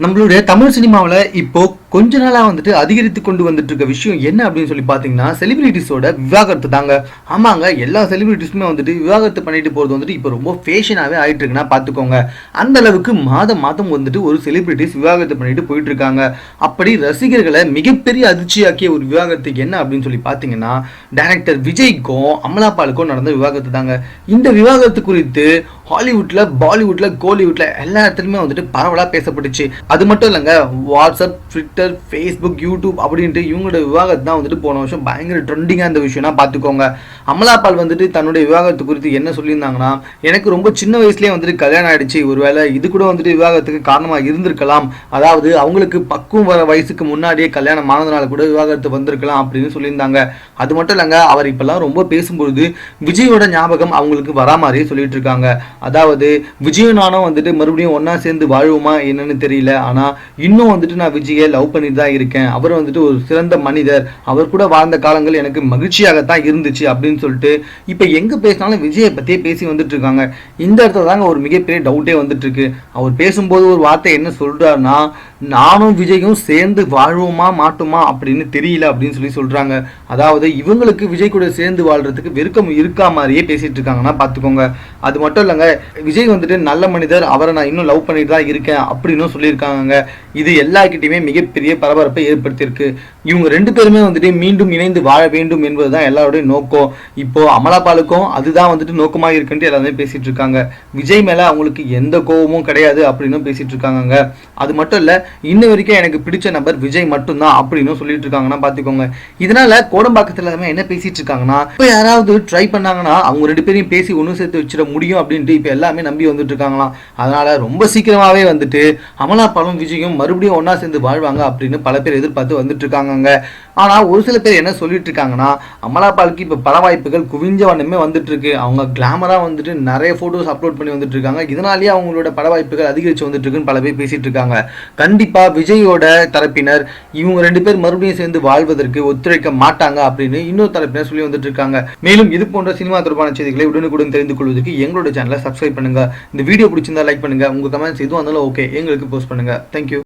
நம்மளுடைய தமிழ் சினிமாவில் இப்போ கொஞ்ச நாளாக வந்துட்டு அதிகரித்து கொண்டு வந்துட்டு இருக்க விஷயம் என்ன அப்படின்னு சொல்லி பார்த்தீங்கன்னா செலிபிரிட்டிஸோட விவாகரத்து தாங்க. ஆமாங்க எல்லா செலிபிரிட்டிஸுமே வந்துட்டு விவாகரத்து பண்ணிட்டு போகிறது வந்துட்டு இப்போ ரொம்ப ஃபேஷனாகவே ஆயிட்டு இருக்குன்னா பார்த்துக்கோங்க அந்த அளவுக்கு மாதம் மாதம் வந்துட்டு ஒரு செலிபிரிட்டிஸ் விவாகரத்து பண்ணிட்டு போயிட்டு இருக்காங்க அப்படி ரசிகர்களை மிகப்பெரிய அதிர்ச்சியாக்கிய ஒரு விவாகரத்துக்கு என்ன அப்படின்னு சொல்லி பார்த்தீங்கன்னா டைரக்டர் விஜய்க்கும் அமலாபாலுக்கும் நடந்த விவாகரத்து தாங்க. இந்த விவாகரத்து குறித்து ஹாலிவுட்ல பாலிவுட்ல கோலிவுட்ல எல்லா இடத்துலையுமே வந்துட்டு பரவலாக பேசப்பட்டுச்சு. அது மட்டும் இல்லைங்க வாட்ஸ்அப் ட்விட்டர் ஃபேஸ்புக் யூடியூப் அப்படின்ட்டு இவங்களோட விவாகரத்து தான் வந்துட்டு போன வருஷம். பயங்கர ட்ரெண்டிங்காக இந்த விஷயம்னா பார்த்துக்கோங்க அமலாபால் வந்துட்டு தன்னுடைய விவாகரத்து குறித்து என்ன சொல்லியிருந்தாங்கன்னா எனக்கு ரொம்ப சின்ன வயசுலேயே வந்துட்டு கல்யாணம் ஆயிடுச்சு. ஒருவேளை இது கூட வந்துட்டு விவாகரத்துக்கு காரணமாக இருந்திருக்கலாம். அதாவது அவங்களுக்கு பக்குவம் வர வயசுக்கு முன்னாடியே கல்யாணம் ஆனதுனால கூட விவாகரத்து வந்திருக்கலாம் அப்படின்னு சொல்லியிருந்தாங்க. அது மட்டும் இல்லைங்க அவர் இப்பெல்லாம் ரொம்ப பேசும்பொழுது விஜயோட ஞாபகம் அவங்களுக்கு வரா மாதிரியே சொல்லிட்டு இருக்காங்க அதாவது விஜயும் நானும் வந்துட்டு மறுபடியும் ஒன்னா சேர்ந்து வாழ்வோமா என்னன்னு தெரியல. ஆனா இன்னும் வந்துட்டு நான் விஜயை லவ் பண்ணிட்டு தான் இருக்கேன். அவர் வந்துட்டு ஒரு சிறந்த மனிதர். அவர் கூட வாழ்ந்த காலங்கள் எனக்கு மகிழ்ச்சியாகத்தான் இருந்துச்சு அப்படின்னு சொல்லிட்டு இப்போ எங்க பேசினாலும் விஜயை பற்றியே பேசி வந்துட்டு இருக்காங்க இந்த இடத்துல தாங்க ஒரு மிகப்பெரிய டவுட்டே வந்துட்டு இருக்கு அவர் பேசும்போது ஒரு வார்த்தை என்ன சொல்றாருன்னா நானும் விஜயும் சேர்ந்து வாழ்வோமா மாட்டோமா அப்படின்னு தெரியல அப்படின்னு சொல்லி சொல்கிறாங்க அதாவது இவங்களுக்கு விஜய் கூட சேர்ந்து வாழ்றதுக்கு வெறுக்கம் இருக்கா மாதிரியே பேசிகிட்டு இருக்காங்கன்னா பார்த்துக்கோங்க அது மட்டும் இல்லைங்க விஜய் வந்துட்டு நல்ல மனிதர் அவரை நான் இன்னும் லவ் பண்ணிட்டு தான் இருக்கேன் அப்படின்னு சொல்லியிருக்காங்க இது எல்லாருக்கிட்டையுமே மிகப்பெரிய பரபரப்பை ஏற்படுத்தியிருக்கு. இவங்க ரெண்டு பேருமே வந்துட்டு மீண்டும் இணைந்து வாழ வேண்டும் என்பது தான் எல்லாருடைய நோக்கம். இப்போது அமலாபாலுக்கும் அதுதான் வந்துட்டு நோக்கமாக இருக்குன்ட்டு எல்லாருமே பேசிகிட்டு இருக்காங்க. விஜய் மேலே அவங்களுக்கு எந்த கோபமும் கிடையாது அப்படின்னு பேசிகிட்டு இருக்காங்க அது மட்டும் இல்லை இன்ன வரைக்கும் எனக்கு பிடிச்ச நபர் விஜய் மட்டும்தான் அப்படின்னு சொல்லிட்டு இருக்காங்கன்னா பாத்துக்கோங்க. இதனால கோடம்பாக்கத்துல எல்லாமே என்ன பேசிட்டு இருக்காங்கன்னா இப்போ யாராவது ட்ரை பண்ணாங்கன்னா அவங்க ரெண்டு பேரையும் பேசி ஒன்று சேர்த்து வச்சிட முடியும் அப்படின்ட்டு இப்போ எல்லாமே நம்பி வந்துட்டு இருக்காங்களாம். அதனால ரொம்ப சீக்கிரமாவே வந்துட்டு அமலா அமலாபாலும் விஜயும் மறுபடியும் ஒன்னா சேர்ந்து வாழ்வாங்க அப்படின்னு பல பேர் எதிர்பார்த்து வந்துட்டு இருக்காங்க ஆனா ஒரு சில பேர் என்ன சொல்லிட்டு இருக்காங்கன்னா அமலாபாலுக்கு இப்போ பல வாய்ப்புகள் குவிஞ்ச வண்ணமே வந்துட்டு இருக்கு. அவங்க கிளாமரா வந்துட்டு நிறைய போட்டோஸ் அப்லோட் பண்ணி வந்துட்டு இருக்காங்க. இதனாலேயே அவங்களோட பட வாய்ப்புகள் அதிகரிச்சு வந்துட்டு இருக்குன்னு பல பேர் பேசிட்டு இருக்காங்க. கண்டிப்பா விஜயோட தரப்பினர் இவங்க ரெண்டு பேர் மறுபடியும் சேர்ந்து வாழ்வதற்கு ஒத்துழைக்க மாட்டாங்க அப்படின்னு இன்னொரு தரப்பினர் சொல்லி வந்துட்டு இருக்காங்க. மேலும் இது போன்ற சினிமா தொடர்பான செய்திகளை உடனுக்குடன் தெரிந்து கொள்வதற்கு எங்களோட சேனலை சப்ஸ்கிரைப் பண்ணுங்க. இந்த வீடியோ பிடிச்சிருந்தா லைக் பண்ணுங்க. உங்க கமெண்ட்ஸ் எதுவும் இருந்தாலும் ஓகே எங்களுக்கு போஸ்ட் பண்ணுங்க. தேங்க்யூ